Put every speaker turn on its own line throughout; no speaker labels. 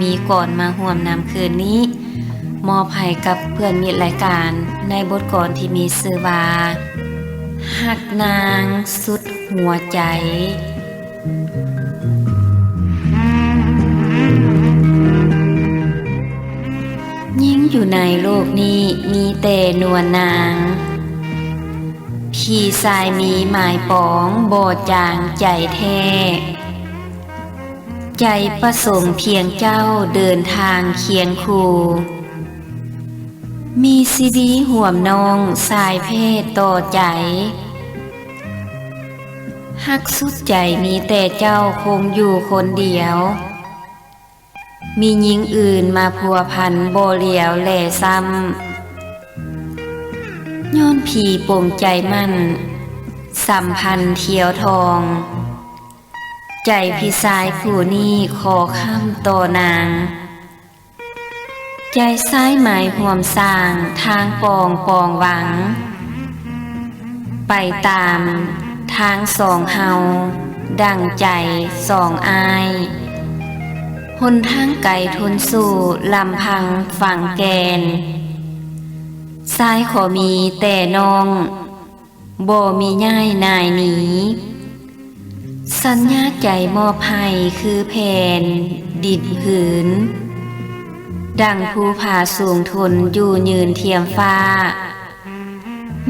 มีก่อนมาห่วมนำคืนนี้ มอบให้กับเพื่อนมิตรรายการในบทกลอนที่มีชื่อว่าหักนางสุดหัวใจยิ่งอยู่ในโลกนี้มีแต่นวลนาง พี่สายมีหมายปองโบจางใจแท้ ใจประสงค์เพียงเจ้าเดินทางเคียงคู่มีซีดีห่วมนองสายเพศต่อใจหักสุดใจมีแต่เจ้าคงอยู่คนเดียว มีหญิงอื่นมาพัวพันโบเหลียวแหล่ซ้ำย้อนผีปงใจมั่น สัมพันธ์เทียวทอง ใจพี่สายผู้นี้ขอข้ามต่อนาง ใจซ้ายหมายห่วมสร้างทางปองปองหวัง ไปตามทางสองเฮา ดังใจสองอายหนทางไกลทนสู่ลำพังฝั่งแกน ซ้ายขอมีแต่นองบ่มีง่ายนายหนี สัญญาใจมอบให้คือแผ่นดินผืน ดังภูผาสูงทนอยู่ยืนเทียมฟ้า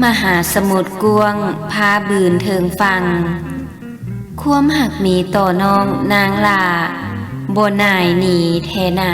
มหาสมุทรกวงพาบืนเทิงฟัง ความหักมีต่อน้องนางลาบนายหนีเทนา